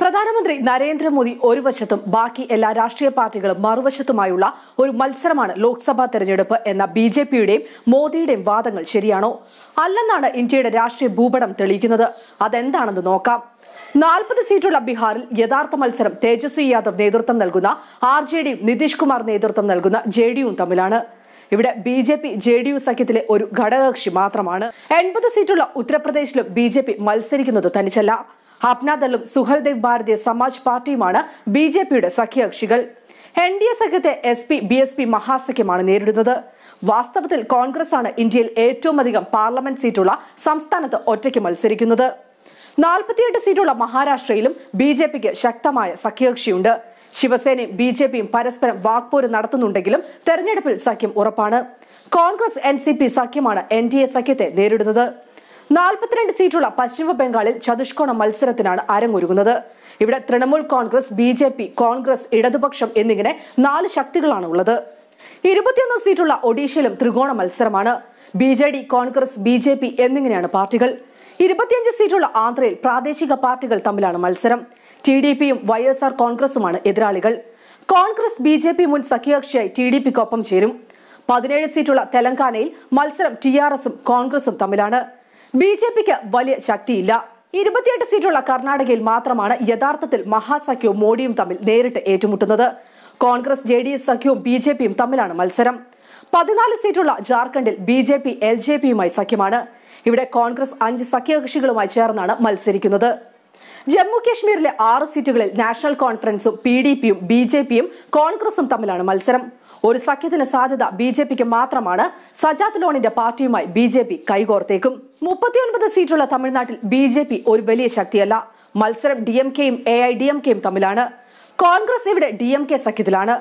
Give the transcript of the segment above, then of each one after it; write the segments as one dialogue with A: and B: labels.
A: പ്രധാനമന്ത്രി നരേന്ദ്രമോദി ഒരു വശത്തും ബാക്കി എല്ലാ രാഷ്ട്രീയ പാർട്ടികളും മറുവശത്തുമായുള്ള ഒരു മത്സരമാണ് ലോക്സഭാ തെരഞ്ഞെടുപ്പ് എന്ന ബി ജെ പിയുടെയും മോദിയുടെയും വാദങ്ങൾ ശരിയാണോ? അല്ലെന്നാണ് ഇന്ത്യയുടെ രാഷ്ട്രീയ ഭൂപടം തെളിയിക്കുന്നത്. അതെന്താണെന്ന് നോക്കാം. നാൽപ്പത് സീറ്റുള്ള ബീഹാറിൽ യഥാർത്ഥ മത്സരം തേജസ്വി യാദവ് നേതൃത്വം നൽകുന്ന ആർ ജെ ഡിയും നിതീഷ് കുമാർ നേതൃത്വം നൽകുന്ന ജെ ഡിയും തമ്മിലാണ്. ഇവിടെ B J P J D U സഖ്യത്തിലെ ഒരു ഘടകകക്ഷി മാത്രമാണ്. എൺപത് സീറ്റുള്ള ഉത്തർപ്രദേശിലും ബി ജെ പി മത്സരിക്കുന്നത് തനിച്ചല്ല. അപ്നാദളും സുഹൽദേവ് ഭാരതീയ സമാജ് പാർട്ടിയുമാണ് ബി ജെ പിയുടെ സഖ്യകക്ഷികൾ. എൻ ഡി എ സഖ്യത്തെ S P B S P മഹാസഖ്യമാണ് നേരിടുന്നത്. വാസ്തവത്തിൽ കോൺഗ്രസ് ആണ് ഇന്ത്യയിൽ ഏറ്റവും അധികം പാർലമെന്റ് സീറ്റുള്ള സംസ്ഥാനത്ത് ഒറ്റയ്ക്ക് മത്സരിക്കുന്നത്. നാൽപ്പത്തിയെട്ട് സീറ്റുള്ള മഹാരാഷ്ട്രയിലും ബി ജെ പിക്ക് ശക്തമായ സഖ്യകക്ഷിയുണ്ട്. ശിവസേനയും ബി ജെ പിയും പരസ്പരം വാക്പോര് നടത്തുന്നുണ്ടെങ്കിലും തെരഞ്ഞെടുപ്പിൽ സഖ്യം ഉറപ്പാണ്. കോൺഗ്രസ് എൻ സി പി സഖ്യമാണ് എൻ ഡി എ സഖ്യത്തെ നേരിടുന്നത്. നാൽപ്പത്തിരണ്ട് സീറ്റുള്ള പശ്ചിമ ബംഗാളിൽ ചതുഷ്കോണ മത്സരത്തിനാണ് അരങ്ങൊരുങ്ങുന്നത്. ഇവിടെ Trinamool Congress B J P Congress ഇടതുപക്ഷം എന്നിങ്ങനെ നാല് ശക്തികളാണ് ഉള്ളത്. ഇരുപത്തിയൊന്ന് സീറ്റുള്ള ഒഡീഷയിലും ത്രികോണ മത്സരമാണ്. B J D Congress B J P എന്നിങ്ങനെയാണ് പാർട്ടികൾ. ഇരുപത്തിയഞ്ച് സീറ്റുള്ള ആന്ധ്രയിൽ പ്രാദേശിക പാർട്ടികൾ തമ്മിലാണ് മത്സരം. ടി ഡി പിയും വൈ എസ് ആർ കോൺഗ്രസുമാണ് എതിരാളികൾ. കോൺഗ്രസ് ബി ജെ പി മുൻ സഖ്യകക്ഷിയായി ടി ഡി പിക്കൊപ്പം ചേരും. പതിനേഴ് സീറ്റുള്ള തെലങ്കാനയിൽ മത്സരം ടി ആർ എസും കോൺഗ്രസും തമ്മിലാണ്. ബി ജെ പിക്ക് വലിയ ശക്തിയില്ല. ഇരുപത്തിയെട്ട് സീറ്റുള്ള കർണാടകയിൽ മാത്രമാണ് യഥാർത്ഥത്തിൽ മഹാസഖ്യവും മോഡിയും തമ്മിൽ നേരിട്ട് ഏറ്റുമുട്ടുന്നത്. കോൺഗ്രസ് ജെ ഡി എസ് സഖ്യവും ബി ജെ പിയും തമ്മിലാണ് മത്സരം. പതിനാല് സീറ്റുള്ള ജാർഖണ്ഡിൽ B J P L J പിയുമായി സഖ്യമാണ്. ഇവിടെ കോൺഗ്രസ് അഞ്ച് സഖ്യകക്ഷികളുമായി ചേർന്നാണ് മത്സരിക്കുന്നത്. ജമ്മു കാശ്മീരിലെ ആറ് സീറ്റുകളിൽ നാഷണൽ കോൺഫറൻസും പി ഡി പിയും ബി ജെ പിയും കോൺഗ്രസും തമ്മിലാണ് മത്സരം. ഒരു സഖ്യത്തിന് സാധ്യത ബി ജെ പിക്ക് മാത്രമാണ്. സജാത് ലോണിന്റെ പാർട്ടിയുമായി ബി ജെ പി കൈകോർത്തേക്കും. മുപ്പത്തിയൊൻപത് സീറ്റുള്ള തമിഴ്നാട്ടിൽ ബി ജെ പി ഒരു വലിയ ശക്തിയല്ല. മത്സരം ഡി എം കെയും എ ഐ ഡി എം കെയും തമ്മിലാണ്. കോൺഗ്രസ് ഇവിടെ ഡി എം കെ സഖ്യത്തിലാണ്.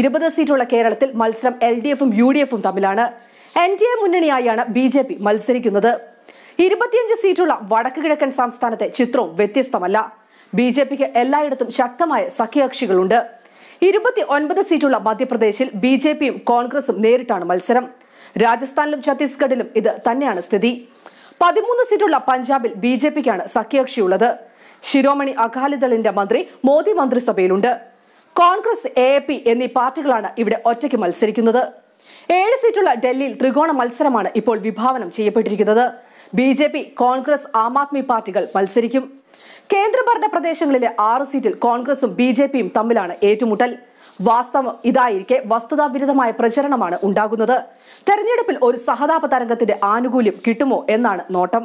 A: ഇരുപത് സീറ്റുള്ള കേരളത്തിൽ മത്സരം എൽ ഡി എഫും യു ഡി എഫും തമ്മിലാണ്. എൻ ഡി എ മുന്നണിയായാണ് ബി ജെ പി മത്സരിക്കുന്നത്. ഇരുപത്തിയഞ്ച് സീറ്റുള്ള വടക്ക് കിഴക്കൻ സംസ്ഥാനത്തെ ചിത്രവും വ്യത്യസ്തമല്ല. ബി ജെ പിക്ക് എല്ലായിടത്തും ശക്തമായ സഖ്യകക്ഷികളുണ്ട്. ഇരുപത്തി ഒൻപത് സീറ്റുള്ള മധ്യപ്രദേശിൽ ബി ജെ പിയും കോൺഗ്രസും നേരിട്ടാണ് മത്സരം. രാജസ്ഥാനിലും ഛത്തീസ്ഗഡിലും ഇത് തന്നെയാണ് സ്ഥിതി. പതിമൂന്ന് സീറ്റുള്ള പഞ്ചാബിൽ ബി ജെ പിക്കാണ് സഖ്യകക്ഷിയുള്ളത്. ശിരോമണി അകാലിദളിന്റെ മന്ത്രി മോദി മന്ത്രിസഭയിലുണ്ട്. കോൺഗ്രസ് എ എന്നീ പാർട്ടികളാണ് ഇവിടെ ഒറ്റയ്ക്ക് മത്സരിക്കുന്നത്. ഏഴ് സീറ്റുള്ള ഡൽഹിയിൽ ത്രികോണ മത്സരമാണ് ഇപ്പോൾ വിഭാവനം ചെയ്യപ്പെട്ടിരിക്കുന്നത്. B J P Congress Aam Aadmi പാർട്ടികൾ മത്സരിക്കും. കേന്ദ്രഭരണ പ്രദേശങ്ങളിലെ ആറ് സീറ്റിൽ കോൺഗ്രസും ബി ജെ പിയും തമ്മിലാണ് ഏറ്റുമുട്ടൽ. വാസ്തവം ഇതായിരിക്കെ വസ്തുതാവിരുദ്ധമായ പ്രചരണമാണ് ഉണ്ടാകുന്നത്. തെരഞ്ഞെടുപ്പിൽ ഒരു സഹതാപ തരംഗത്തിന്റെ ആനുകൂല്യം കിട്ടുമോ എന്നാണ് നോട്ടം.